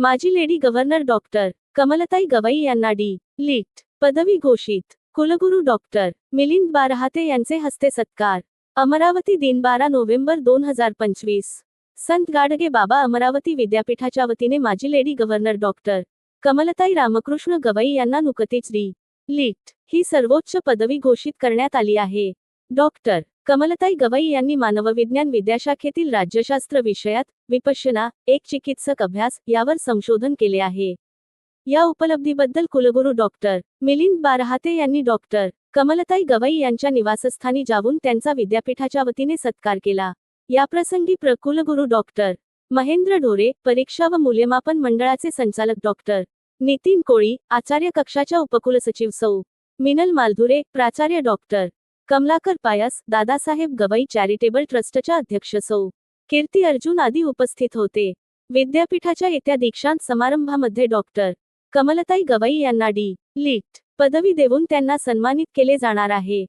माजी lady governor doctor Kamaltai Gavai यांना D. Litt. पदवी घोषित. कुलगुरू डॉक्टर मिलिंद बारहाते यांचे हस्ते सत्कार. अमरावती दिन बारा नोव्हेंबर दोन हजार पंचवीस. संत गाडगे बाबा अमरावती विद्यापीठाच्या वतीने माजी lady governor doctor Kamaltai Ramkrishna Gavai यांना नुकतीच डी. लिट. ही सर्वोच्च पदवी घोषित करण्यात आली आहे. डॉक्टर कमलताई गवई यांनी मानवविज्ञान विद्याशाखेतील राज्यशास्त्र विषयात विपश्यना एक चिकित्सक अभ्यास यावर संशोधन केले आहे. या उपलब्धीबद्दल कुलगुरू डॉक्टर मिलिंद बारहाते यांनी डॉक्टर कमलताई गवई यांच्या निवासस्थानी जाऊन त्यांचा विद्यापीठाच्या वतीने सत्कार केला. याप्रसंगी प्रकुलगुरू डॉक्टर महेंद्र ढोरे परीक्षा व मूल्यमापन मंडळाचे संचालक डॉक्टर नितीन कोळी आचार्य कक्षाच्या उपकुलसचिव सौ. मिनल मालधुरे प्राचार्य डॉक्टर कमलाकर पायस दादासाहेब गवई चॅरिटेबल ट्रस्टच्या अध्यक्ष सौ कीर्ती अर्जुन आदी उपस्थित होते. विद्यापीठाच्या येत्या दीक्षांत समारंभामध्ये डॉक्टर कमलताई गवई यांना डी. लिट. पदवी देऊन त्यांना सन्मानित केले जाणार आहे.